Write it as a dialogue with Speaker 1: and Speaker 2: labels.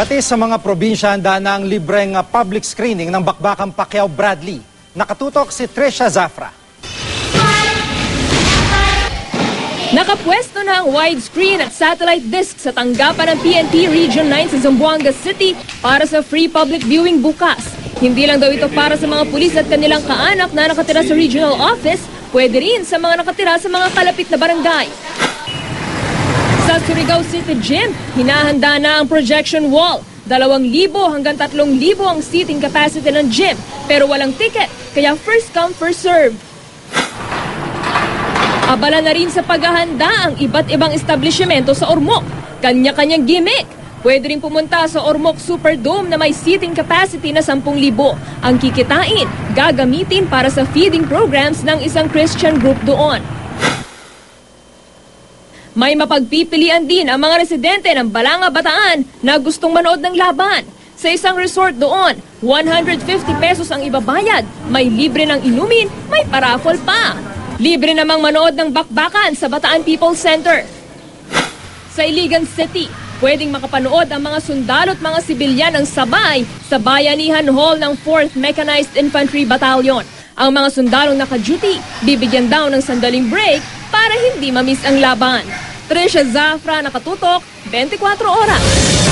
Speaker 1: Pati sa mga probinsya handa na ang libreng uh, public screening ng Bakbakang Pacquiao Bradley. Nakatutok si Trisha Zafra.
Speaker 2: Nakapwesto na ang widescreen at satellite disc sa tanggapan ng PNP Region 9 sa Zamboanga City para sa free public viewing bukas. Hindi lang daw ito para sa mga pulis at kanilang kaanak na nakatira sa regional office, pwede rin sa mga nakatira sa mga kalapit na barangay. Sa Surigao City Gym, hinahanda na ang projection wall. 2,000 hanggang 3,000 ang seating capacity ng gym, pero walang ticket, kaya first come, first serve. Abala na rin sa paghahanda ang iba't ibang establishmento sa Ormoc. Kanya-kanyang gimmick. Pwede rin pumunta sa Ormoc Superdome na may seating capacity na 10,000. Ang kikitain, gagamitin para sa feeding programs ng isang Christian group doon. May mapagpipilian din ang mga residente ng Balanga Bataan na gustong manood ng laban. Sa isang resort doon, 150 pesos ang ibabayad, may libre ng inumin, may paraffol pa. Libre namang manood ng bakbakan sa Bataan People Center. Sa Iligan City, pwedeng makapanood ang mga sundalo at mga sibilyan ng sabay sa Bayanihan Hall ng 4th Mechanized Infantry Battalion. Ang mga sundalong naka-duty, bibigyan daw ng sandaling break para hindi mamiss ang laban. Trisha Zafra, nakatutok, 24 oras.